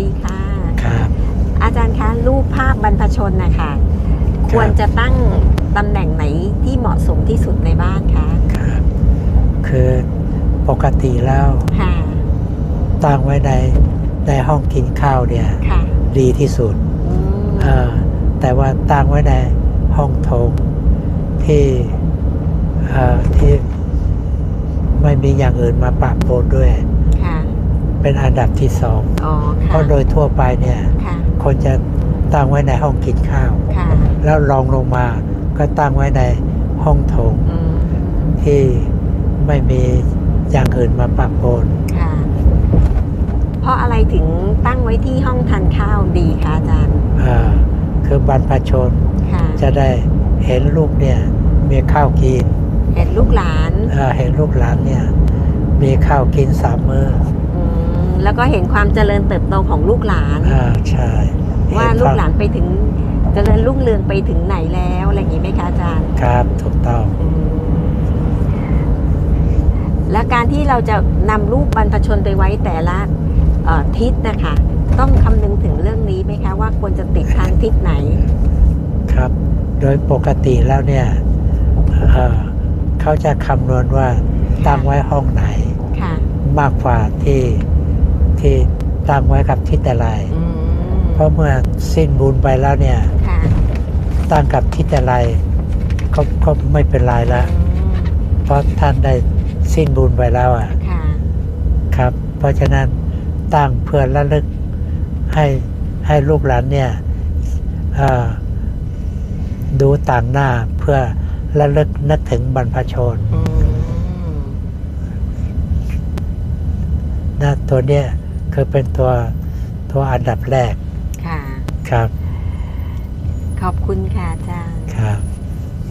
ดีค่ะ ครับ อาจารย์คะรูปภาพบรรพชนนะคะควรจะตั้งตำแหน่งไหนที่เหมาะสมที่สุดในบ้านคะครับ คือปกติแล้วค่ะตั้งไว้ในในห้องกินข้าวเนี่ยค่ะดีที่สุดอืมเออแต่ว่าตั้งไว้ในห้องโถงที่เอ่อที่ไม่มีอย่างอื่นมาปะปนด้วยค่ะ เป็นอันดับที่สองอ๋อเพค่ะราะโดยทั่วไปเนี่ย ค่ะ คนจะตั้งไว้ในห้องกินข้าว ค่ะแล้วรองลงมาก็ตั้งไว้ในห้องโถงอืมที่ไม่มีอย่างอื่นมาปะปนค่ะ เพราะอะไรถึงตั้งไว้ที่ห้องทานข้าวดีคะอาจารย์ อ่าคือบรรพชนค่ะ จะได้เห็นลูกเนี่ยมีข้าวกินเห็นลูกหลาน อ่าเห็นลูกหลานเนี่ยมีข้าวกินสามมื้ออืม แล้วก็เห็นความเจริญเติบโตของลูกหลาน อ่าใช่ว่าเห็ลูคกมหลานไปถึงเจริญรุ่งเรืองไปถึงไหนแล้วอะไรอย่างนี้ไหมคะอาจารย์ครับถูกต้องอืมและการที่เราจะนำรูปบรรพชนไปไว้แต่ละเอ่อทิศนะคะ ต้องคำนึงถึงเรื่องนี้ไหมคะ ว่าควรจะติดทางทิศไหน ครับ โดยปกติแล้วเนี่ยเอ่อเขาจะคำนวณว่าตั้งไว้ห้องไหน ค่ะ มากกว่าที่ ที่ตั้งไว้กับทิศอะไรอืมเพราะเมื่อสิ้นบุญไปแล้วเนี่ยค่ะตั้งกับทิศอะไรก็ก็ไม่เป็นไรละอืมเพราะท่านได้สิ้นบุญไปแล้วอะค่ะครับ เพราะฉะนั้นตั้งเพื่อระลึกให้ให้ลูกหลานเนี่ยเอ่อดูต่างหน้าเพื่อระลึกนึกถึงบรรพชนอืมนะตัวเนี้ย คือเป็นตัวตัวอันดับแรกค่ะ ครับ ขอบคุณค่ะอาจารย์ ครับ